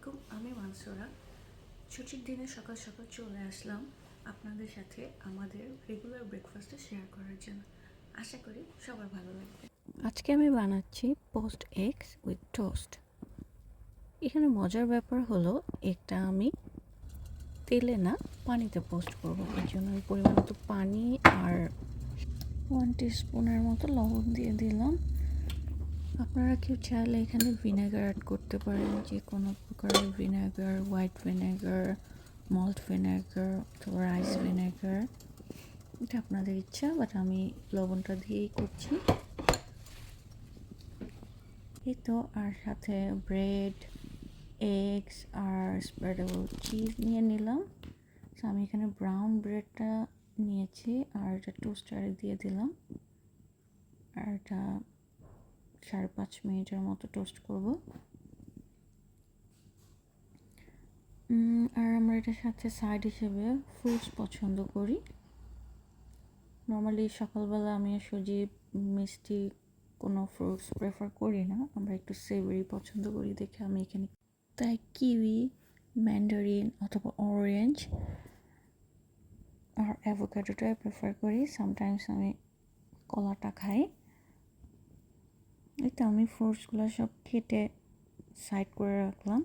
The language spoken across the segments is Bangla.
আলাইকুম, আমি মানসুরা। ছুটির দিনে সকাল সকাল চলে আসলাম আপনাদের সাথে আমাদের রেগুলার ব্রেকফাস্টটা শেয়ার করার জন্য। আশা করি সবার ভালো লাগবে। আজকে আমি বানাচ্ছি পোস্ট এগস উইথ টোস্ট এখানে মজার ব্যাপার হলো, এটা আমি তেলে না পানিতে পোস্ট করব। এর জন্য আমি পরিমাণ মতো পানি আর ওয়ান স্পুনের মতো লবণ দিয়ে দিলাম। আপনারা কেউ চাইলে এখানে ভিনেগার অ্যাড করতে পারেন, যে কোনো প্রকারের vinegar white vinegar malt vinegar অথবা রাইস ভিনেগার এটা আপনাদের ইচ্ছা বাট আমি লবণটা দিয়েই করছি। এই তো, আর সাথে ব্রেড এগস আর স্প্রেডেবল চিজ নিয়ে নিলাম। তো আমি এখানে ব্রাউন ব্রেডটা নিয়েছি, আর এটা টোস্টারে দিয়ে দিলাম। আর এটা সাড়ে পাঁচ মিনিটের মতো টোস্ট করব। আর আমরা এটার সাথে সাইড হিসেবে ফ্রুটস পছন্দ করি। নর্মালি সকালবেলা আমি সুজি মিষ্টি কোনো ফ্রুটস প্রেফার করি না, আমরা একটু সেভারি পছন্দ করি দেখে আমি এখানে তাই কিউই ম্যান্ডারিন অথবা অরেঞ্জ আর অ্যাভোকাডোটাই প্রেফার করি। সামটাইমস আমি কলাটা খাই। এই তো আমি ফ্রুটসগুলো সব কেটে সাইড করে রাখলাম।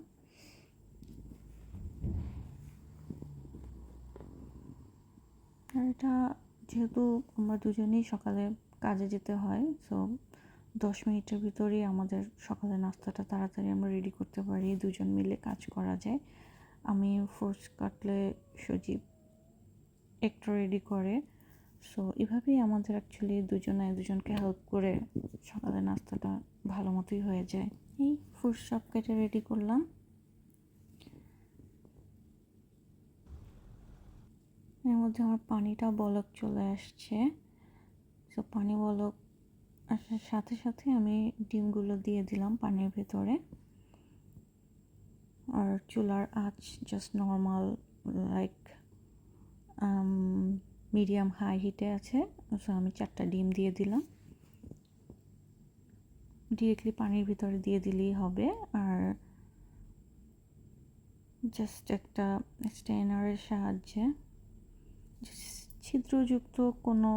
আর এটা যেহেতু আমরা দুজনেই সকালে কাজে যেতে হয় সো দশ মিনিটের ভিতরেই আমাদের সকালে নাস্তাটা তাড়াতাড়ি আমরা রেডি করতে পারি, দুজন মিলে কাজ করা যায়। আমি ফ্রুটস কাটলে সজীব একটু রেডি করে। সো এভাবেই আমাদের অ্যাকচুয়ালি দুজনে দুজনকে হেল্প করে সকালে নাস্তাটা ভালো মতোই হয়ে যায়। এই ফ্রুট সব কেটে রেডি করলাম। এর মধ্যে আমার পানিটা বলক চলে আসছে। সো পানি বলক আসার সাথে সাথে আমি ডিমগুলো দিয়ে দিলাম পানির ভেতরে। আর চুলার আঁচ just normal like medium high হিটে আছে সো আমি চারটা ডিম দিয়ে দিলাম। ডিরেক্টলি পানির ভিতরে দিয়ে দিলেই হবে, আর জাস্ট একটা স্টেনারের সাহায্যে ছিদ্রযুক্ত কোনো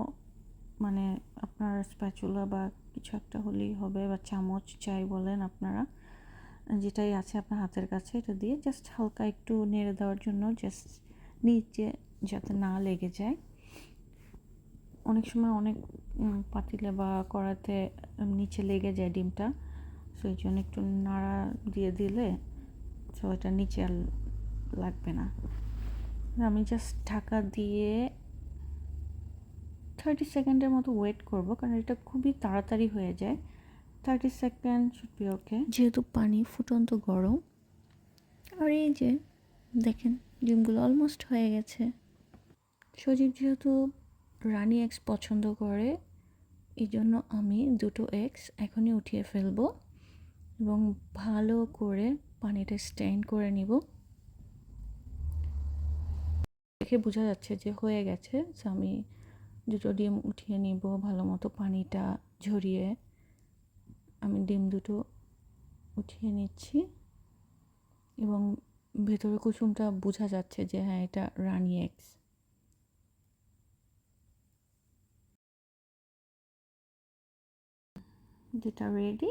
মানে আপনার স্প্যাচুলা বা কিছু একটা হলেই হবে, বা চামচ চাই বলেন আপনারা, যেটাই আছে আপনার হাতের কাছে এটা দিয়ে জাস্ট হালকা একটু নেড়ে দেওয়ার জন্য জাস্ট নিচে যাতে না লেগে যায়। অনেক সময় অনেক পাতিলে বা কড়াতে নিচে লেগে যায় ডিমটা। সো এই জন্য একটু নাড়া দিয়ে দিলে সো এটা নিচে আর লাগবে না। আমি জাস্ট ঢাকা দিয়ে থার্টি সেকেন্ডের মতো ওয়েট করব, কারণ এটা খুবই তাড়াতাড়ি হয়ে যায়। Thirty second should be okay যেহেতু পানি ফুটন্ত গরম, আর এই যে দেখেন ডিমগুলো অলমোস্ট হয়ে গেছে। সজীব যেহেতু রানি এক্স পছন্দ করে এই জন্য আমি দুটো এক্স এখনই উঠিয়ে ফেলব এবং ভালো করে পানিটা স্টেইন করে নিব। দেখে বোঝা যাচ্ছে যে হয়ে গেছে আমি দুটো ডিম উঠিয়ে নিব, ভালো মতো পানিটা ঝরিয়ে। আমি ডিম দুটো উঠিয়ে নিচ্ছি এবং ভেতরে কুসুমটা বোঝা যাচ্ছে যে হ্যাঁ এটা রানি এক্স। যেটা রেডি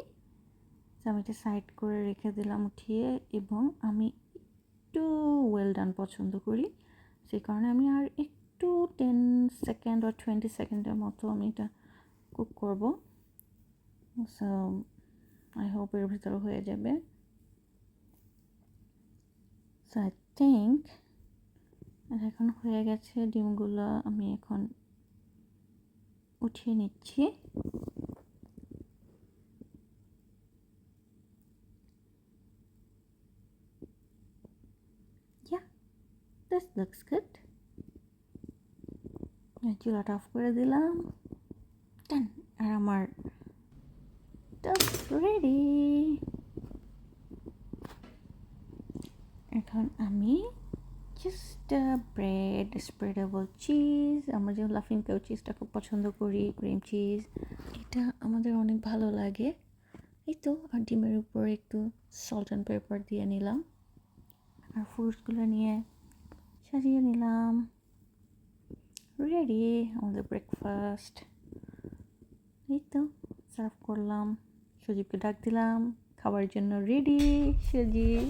আমি এটা সাইড করে রেখে দিলাম উঠিয়ে এবং আমি একটু ওয়েল ডান পছন্দ করি। সেই কারণে আমি আর একটু টেন সেকেন্ড আর টোয়েন্টি সেকেন্ডের মতো আমি এটা কুক করব। সো আই হোপ এর ভিতরে হয়ে যাবে। সো আই থিঙ্ক এখন হয়ে গেছে ডিমগুলো আমি এখন উঠিয়ে নিচ্ছি। গুড চুলাটা অফ করে দিলাম টান আর আমার রেডি এখন আমি জাস্ট ব্রেড স্প্রেডেবল চিজ আমরা যেমন লাফিং কেউ চিজটা খুব পছন্দ করি ক্রিম চিজ এটা আমাদের অনেক ভালো লাগে। এই তো, আর ডিমের উপর একটু সল্ট অ্যান্ড পেপার দিয়ে নিলাম। আর ফ্রুটসগুলো নিয়ে সাজিয়ে নিলাম রেডি আমাদের ব্রেকফাস্ট এই তো সার্ভ করলাম সজীবকে ডাক দিলাম খাবার জন্য ready Sajib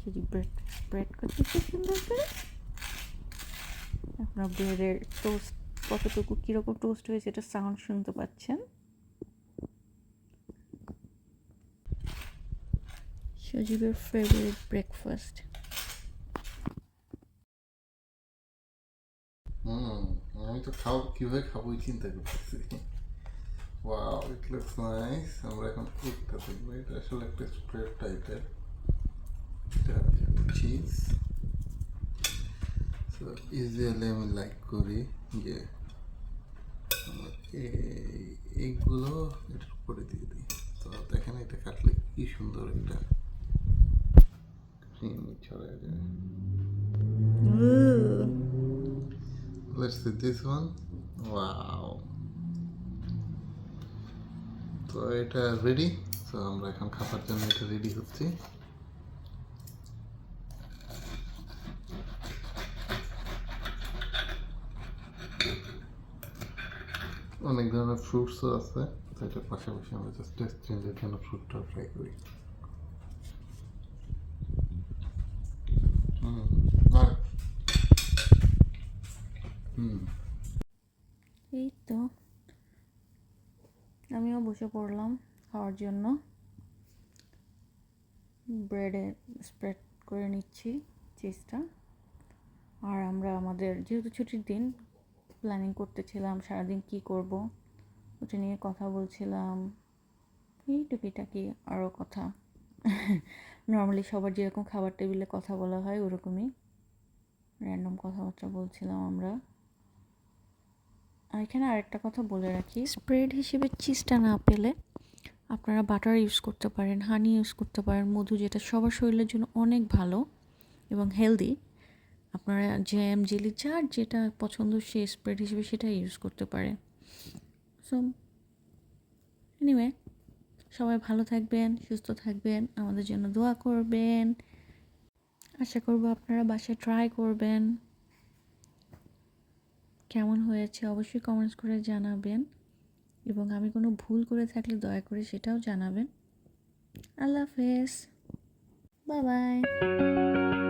Sajib bread bread করতে সুন্দর করে আপনার ব্রেডের টোস্ট কতটুকু কীরকম টোস্ট হয়েছে এটা সাউন্ড শুনতে পাচ্ছেন সজীবের ফেভারিট ব্রেকফাস্ট হুম আমি তো খাও কীভাবে খাব চিন্তা করতেছি ওয়াও ইট লুকস নাইস আমরা এখন কেকটা দেখব এটা আসলে একটা স্প্রেড টাইপের এটা চিজ সো ইউজুয়ালি আমি লাইক করি যে এইগুলো এটার উপরে দিয়ে দিই তো দেখেন এটা কাটলে কি সুন্দর একটা ক্রিম ছড়া Let's see this one. Wow. তো এটা রেডি তো আমরা এখন খাবার জন্য এটা রেডি হচ্ছি। অনেক ধরনের ফ্রুটসও আছে। তো এটার পাশাপাশি আমরা জাস্ট টেস্ট চেঞ্জের জন্য ফ্রুটটা ট্রাই করি হুম আর হুম এই তো আমিও বসে পড়লাম খাওয়ার জন্য। ব্রেডে স্প্রেড করে নিচ্ছি চিজটা। আর আমরা আমাদের, যেহেতু ছুটির দিন প্ল্যানিং করতেছিলাম সারাদিন কি করব, ওটা নিয়ে কথা বলছিলাম। এই টুকিটাকি আরও কথা। নর্মালি সবার যেরকম খাবার টেবিলে কথা বলা হয়, ওরকমই র্যান্ডম কথাবার্তা বলছিলাম আমরা। আর এখানে আরেকটা কথা বলে রাখি। স্প্রেড হিসেবে চিজটা না পেলে আপনারা বাটার ইউজ করতে পারেন হানি ইউজ করতে পারেন, মধু যেটা সবার শরীরের জন্য অনেক ভালো এবং হেলদি আপনারা জ্যাম জেলি যার যেটা পছন্দ সে স্প্রেড হিসেবে সেটা ইউজ করতে পারে। সো এনিওয়ে সবাই ভালো থাকবেন, সুস্থ থাকবেন, আমাদের জন্য দোয়া করবেন। আশা করব আপনারা বাসায় ট্রাই করবেন। কেমন হয়েছে অবশ্যই কমেন্টস করে জানাবেন। এবং আমি কোনো ভুল করে থাকলে দয়া করে সেটাও জানাবেন। আল্লাহ হাফেজ। Bye bye.